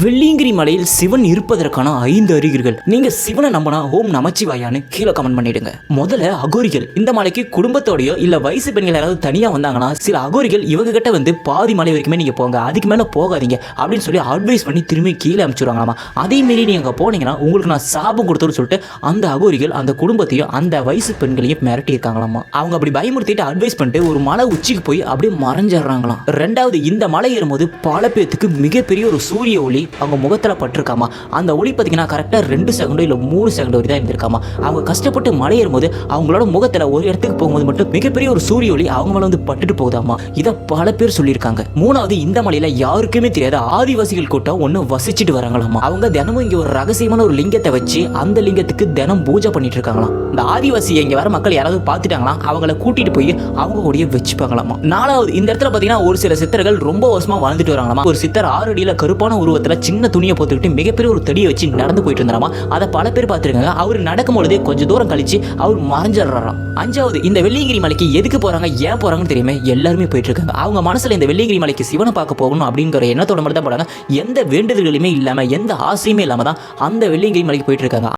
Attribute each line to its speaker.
Speaker 1: வெள்ளியங்கிரி மலையில் சிவன் இருப்பதற்கான ஐந்து அறிகுறிகள். நீங்க சிவனை நம்பினா ஓம் நமச்சிவாயான்னு கீழே கமெண்ட் பண்ணிடுங்க. முதல்ல அகோரிகள். இந்த மலைக்கு குடும்பத்தோடயோ இல்ல வயசு பெண்கள் யாராவது தனியா வந்தாங்கன்னா சில அகோரிகள் இவங்க கிட்ட வந்து பாதி மலை வரைக்குமே நீங்க போங்க. அதுக்கு மேல போகாதீங்க. அப்படின்னு சொல்லி அட்வைஸ் பண்ணி திரும்பி கீழே அனுப்பிச்சுடுவாங்களாமா அதே மாரி நீங்க அங்கே போனீங்கன்னா உங்களுக்கு நான் சாபம் கொடுத்தோன்னு சொல்லிட்டு அந்த அகோரிகள் அந்த குடும்பத்தையும் அந்த வயசு பெண்களையும் மிரட்டி இருக்காங்களாமா. அவங்க அப்படி பயமுறுத்திட்டு அட்வைஸ் பண்ணிட்டு ஒரு மலை உச்சிக்கு போய் அப்படியே மறைஞ்சிடுறாங்களாம். ரெண்டாவது இந்த மலை ஏறும்போது பல பேத்துக்கு மிகப்பெரிய ஒரு சூரிய ஒளி அவங்க முகத்துல பட்டிருக்காமா? அந்த ஒளி பார்த்தீங்கன்னா கரெக்டாக ரெண்டு செகண்டோ இல்லை மூணு செகண்ட் வரை தான் இருந்திருக்காமா? அவங்க கஷ்டப்பட்டு மலையேறும் போது அவங்களோட முகத்துல ஒரு இடத்துக்கு போகும்போது மட்டும் மிகப்பெரிய ஒரு சூரிய ஒளி அவங்க மேலே வந்து பட்டுட்டு போகுதாமா? இதை பல பேர் சொல்லியிருக்காங்க. மூணாவது இந்த மலையில யாருக்குமே தெரியாத ஆதிவாசிகள் கூட்டம் ஒன்று வசிச்சுட்டு வராங்களாமா? அவங்க தினமும் இங்க ஒரு ரகசியமான ஒரு லிங்கத்தை வச்சு அந்த லிங்கத்துக்கு தினம் பூஜை பண்ணிட்டு இருக்காங்களாம். இந்த ஆதிவாசி இங்க வர மக்கள் யாராவது பார்த்துட்டாங்களா அவங்கள கூட்டிட்டு போய் அவங்க கூடயே வச்சுப்பாங்களாமா? நாலாவது இந்த இடத்துல பார்த்தீங்கன்னா ஒரு சில சித்தர்கள் ரொம்ப வருஷமா வாழ்ந்துட்டு வராங்களாமா? ஒரு சித்தர் ஆறு அடியில் கருப்பான உருவத்தில் சின்ன துணியை போட்டுக்கிட்டு மிகப்பெரிய ஒரு தடியை வச்சு நடந்து போயிட்டு இருந்தாராமா? அதை பல பேர் பார்த்துருக்காங்க. அவர் நடக்கும் பொழுதே கொஞ்சம் தூரம் கழிச்சு அவர் மறைஞ்சிடுறாராம். அஞ்சாவது இந்த வெள்ளியங்கிரி மலைக்கு எதுக்கு போறாங்க? ஏன் போறாங்கன்னு தெரியுமே? எல்லாருமே போயிட்டு இருக்காங்க அவங்க மனசுல இந்த வெள்ளியங்கிரி மலைக்கு சிவனை பார்க்க போகணும் அப்படிங்கிற எண்ணத்தோட மட்டும் தான் போறாங்க. எந்த வேண்டுதல்களுமே இல்லாம எந்த ஆசையுமே இல்லாம தான் அந்த வெள்ளியங்கிரி மலைக்கு போயிட்டு இருக்காங்க